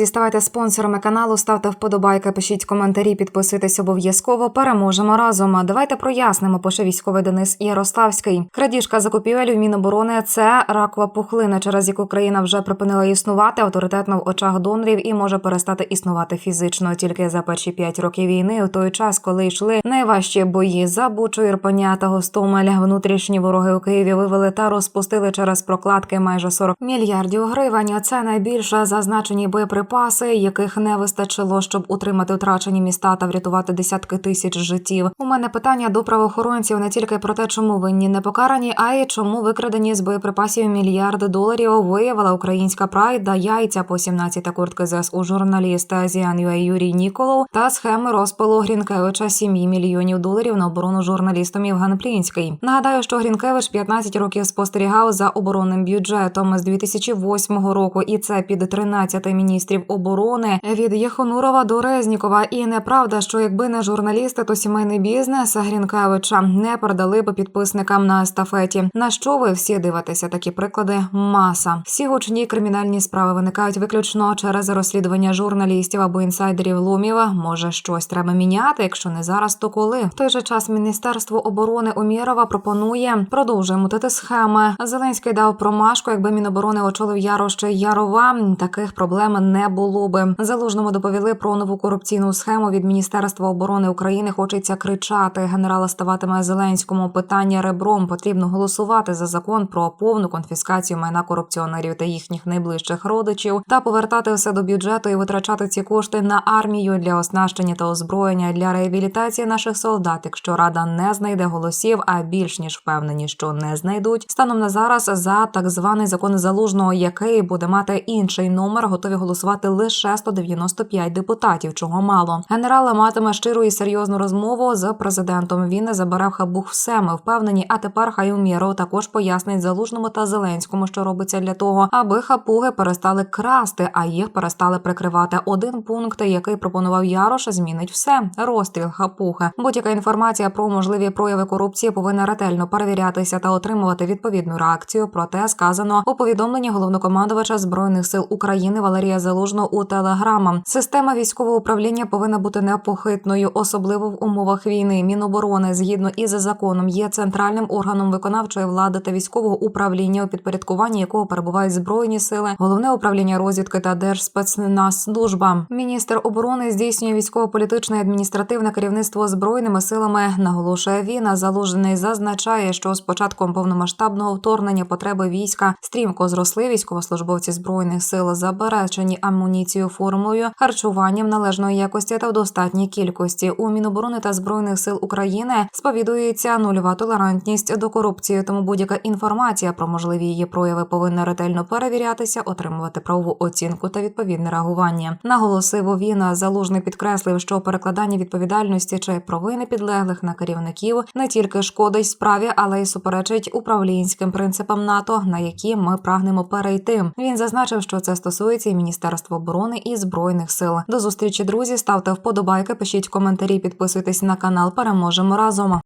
друзі, ставайте спонсорами каналу, ставте вподобайки, пишіть коментарі, підписуйтесь обов'язково. Переможемо разом. Давайте прояснимо. Пише військовий Денис Ярославський. Крадіжка закупівель в Міноборони це ракова пухлина, через яку країна вже припинила існувати авторитетно в очах донорів і може перестати існувати фізично тільки за перші п'ять років війни, у той час, коли йшли найважчі бої за Бучу, Ірпеня та Гостомель. Внутрішні вороги у Києві вивели та розпустили через прокладки майже 40 мільярдів гривень. Це найбільше зазначені боєприпаси, яких не вистачило, щоб утримати втрачені міста та врятувати десятки тисяч життів. У мене питання до правоохоронців не тільки про те, чому винні не покарані, а й чому викрадені з боєприпасів мільярди доларів виявила українська прайда яйця по 17 куртки ЗС у журналіста Зіан.Ua Юрій Ніколов та схеми розпилу Грінкевича 7 мільйонів доларів на оборону журналістом Євген Плінський. Нагадаю, що Грінкевич 15 років спостерігав за оборонним бюджетом з 2008 року, і це під 13 міністрів оборони від Єхонурова до Резнікова. І неправда, що якби не журналісти, то сімейний бізнес Грінкевича не передали б підписникам на естафеті. На що ви всі дивитеся? Такі приклади маса. Всі гучні кримінальні справи виникають виключно через розслідування журналістів або інсайдерів ломів. Може, щось треба міняти. Якщо не зараз, то коли в той же час Міністерство оборони Умєрова пропонує продовжує мутити схеми. Зеленський дав промашку, якби Міноборони очолив Ярош чи Ярова. Таких проблем не було би. Залужному доповіли про нову корупційну схему від Міністерства оборони України. Хочеться кричати. Генерала ставатиме Зеленському питання ребром. Потрібно голосувати за закон про повну конфіскацію майна корупціонерів та їхніх найближчих родичів та повертати все до бюджету і витрачати ці кошти на армію для оснащення та озброєння для реабілітації наших солдат. Якщо рада не знайде голосів, а більш ніж впевнені, що не знайдуть. Станом на зараз за так званий закон залужного, який буде мати інший номер, готові голосувати лише 195 депутатів. Чого мало генерал матиме щиру і серйозну розмову з президентом. Він не забере в хабух все. Ми впевнені. А тепер хай Умєров також пояснить залужному та Зеленському, що робиться для того, аби хапуги перестали красти, а їх перестали прикривати. Один пункт, який пропонував Ярош, змінить все. Розстріл хапуги. Будь-яка інформація про можливі прояви корупції повинна ретельно перевірятися та отримувати відповідну реакцію. Про те сказано у повідомленні головнокомандувача збройних сил України Валерія Залужного у телеграма. Система військового управління повинна бути непохитною, особливо в умовах війни. Міноборони згідно із законом є центральним органом виконавчої влади та військового управління, у підпорядкуванні якого перебувають збройні сили, головне управління розвідки та Держспецназслужба. Міністр оборони здійснює військово-політичне і адміністративне керівництво збройними силами. Наголошує він. А Залужний зазначає, що з початком повномасштабного вторгнення потреби війська стрімко зросли. Військовослужбовці збройних сил забезпечені амуніцією, формою, харчуванням належної якості та в достатній кількості. У Міноборони та збройних сил України сповідується нульова толерантність до корупції. Тому будь-яка інформація про можливі її прояви повинна ретельно перевірятися, отримувати правову оцінку та відповідне реагування. Наголосив він. Залужний підкреслив, що перекладання відповідальності чи провини підлеглих на керівників не тільки шкодить справі, але й суперечить управлінським принципам НАТО, на які ми прагнемо перейти. Він зазначив, що це стосується і Міністерства оборони і збройних сил. До зустрічі, друзі. Ставте вподобайки, пишіть коментарі, підписуйтесь на канал. Переможемо разом.